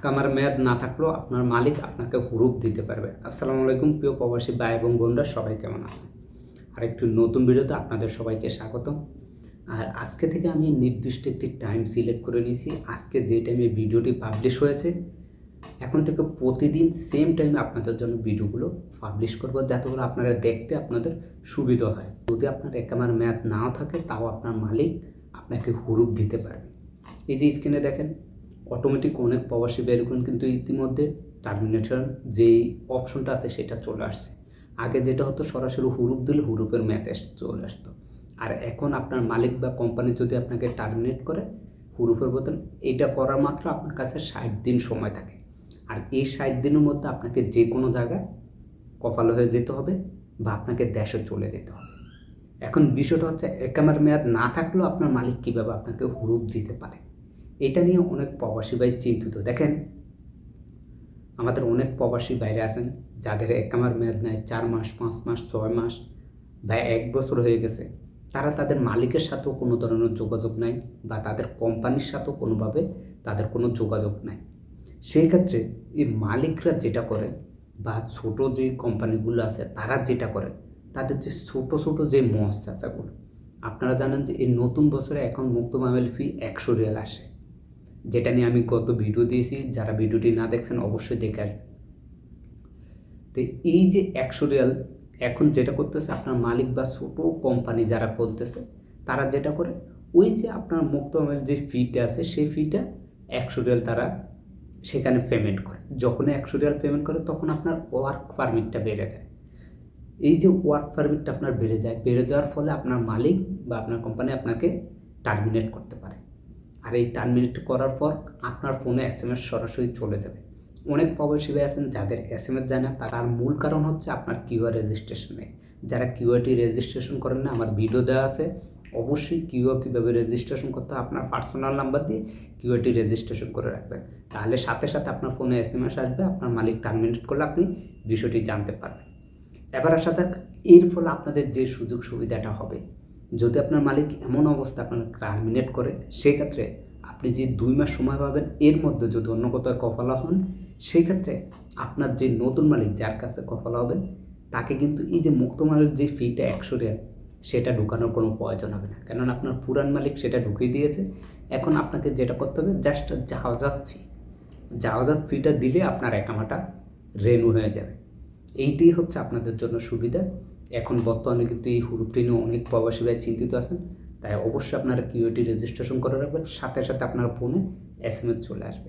আকামার মেয়াদ না থাকলেও আপনার মালিক আপনাকে হুরুপ দিতে পারবে আসসালামু আলাইকুম প্রিয় প্রবাসী ভাই এবং বোনরা সবাই কেমন আছেন আর একটু নতুন ভিডিওতে আপনাদের সবাইকে স্বাগতম আর আজকে থেকে আমি নির্দিষ্ট একটি টাইম সিলেক্ট করে নিয়েছি আজকে যে টাইমে ভিডিওটি পাবলিশ হয়েছে এখন থেকে প্রতিদিন সেম টাইমে আপনাদের জন্য ভিডিওগুলো পাবলিশ করব যাতে করে আপনারা দেখতে আপনাদের সুবিধা হয় যদি আপনার একামার মেয়াদ নাও থাকে তাও আপনার মালিক আপনাকে হুরুপ দিতে পারবে এই যে স্ক্রিনে দেখেন অটোমেটিক অনেক প্রবাসী বের বেরগুন কিন্তু ইতিমধ্যে টার্মিনেশন যেই অপশনটা আছে সেটা চলে আসছে। আগে যেটা হতো সরাসরি হুরুপ দিলে হুরুপের ম্যাচ চলে আসতো। আর এখন আপনার মালিক বা কোম্পানি যদি আপনাকে টার্মিনেট করে হুরুপের বদল, এটা করা মাত্র আপনার কাছে ষাট দিন সময় থাকে। আর এই ষাট দিনের মধ্যে আপনাকে যে কোনো জায়গায় কপাল হয়ে যেতে হবে বা আপনাকে দেশে চলে যেতে হবে। এখন বিষয়টা হচ্ছে একামার মেয়াদ না থাকলেও আপনার মালিক কীভাবে আপনাকে হুরুপ দিতে পারে? এটা নিয়ে অনেক প্রবাসী ভাই চিন্তিত। দেখেন, আমাদের অনেক প্রবাসী বাইরে আছেন, যাদের একামার মেয়াদ নেয় চার মাস, পাঁচ মাস, ছয় মাস বা এক বছর হয়ে গেছে। তারা তাদের মালিকের সাথেও কোনো ধরনের যোগাযোগ নাই বা তাদের কোম্পানির সাথেও কোনোভাবে তাদের কোনো যোগাযোগ নাই। সেই ক্ষেত্রে এই মালিকরা যেটা করে বা ছোট যে কোম্পানিগুলো আছে, তারা যেটা করে, তাদের যে ছোট ছোট যে মহাচাচাগুলো আপনারা জানেন যে এই নতুন বছরে এখন মুক্ত মামেল ফি একশো রিয়াল আসে। যেটা নিয়ে আমি গত ভিডিও দিয়েছি, যারা ভিডিওটি না দেখছেন অবশ্যই দেখে তো এই যে একশো রিয়াল, এখন যেটা করতেছে আপনার মালিক বা ছোট কোম্পানি যারা খুলতেছে তারা যেটা করে, ওই যে আপনার মুক্ত যে ফিটা আছে, সেই ফিটা একশো রিয়াল তারা সেখানে পেমেন্ট করে। যখনই একশো রিয়াল পেমেন্ট করে, তখন আপনার ওয়ার্ক পারমিটটা বেড়ে যায়। এই যে ওয়ার্ক পারমিটটা আপনার বেড়ে যায়, বেড়ে যাওয়ার ফলে আপনার মালিক বা আপনার কোম্পানি আপনাকে টার্মিনেট করতে পারে। আর এই টার্মিনেট করার পর আপনার ফোনে এস এম এস সরাসরি চলে যাবে। অনেক প্রবাসী ভাই আছেন যাদের এস এম এস যায় না, তার মূল কারণ হচ্ছে আপনার কিউআর রেজিস্ট্রেশন নেই। যারা কিউআরটি রেজিস্ট্রেশন করেন না, আমার ভিডিও দেওয়া আছে। অবশ্যই কিউআর কীভাবে রেজিস্ট্রেশন করতে হয়, আপনার পার্সোনাল নাম্বার দিয়ে কিউআরটি রেজিস্ট্রেশন করে রাখবেন। তাহলে সাথে সাথে আপনার ফোনে এস এম এস আসবে, আপনার মালিক টার্মিনেট করলে আপনি বিষয়টি জানতে পারবেন। এবার আসা থাক এর ফলে আপনাদের যে সুযোগ সুবিধাটা হবে যদি আপনার মালিক এমন অবস্থা আপনার টার্মিনেট করে, সেক্ষেত্রে আপনি যে দুই মাস সময় পাবেন, এর মধ্যে যদি অন্য কোথাও কফলা হন, সেক্ষেত্রে আপনার যে নতুন মালিক যার কাছে কফলা হবেন তাকে কিন্তু এই যে মুক্ত মালের যে ফিটা একশো রিয়াল, সেটা ঢুকানোর কোনো প্রয়োজন হবে না। কেননা আপনার পুরান মালিক সেটা ঢুকিয়ে দিয়েছে। এখন আপনাকে যেটা করতে হবে জাস্ট জাহাজাত ফি জাহাজাত ফিটা দিলে আপনার একামাটা রেনু হয়ে যাবে। এইটাই হচ্ছে আপনাদের জন্য সুবিধা। এখন বর্তমানে কিন্তু এই হুরুপটি নিয়ে অনেক প্রবাসী ভাই চিন্তিত আছেন। তাই অবশ্যই আপনারা কিউটি রেজিস্ট্রেশন করে রাখবেন। সাথে সাথে আপনার ফোনে এস চলে আসবে।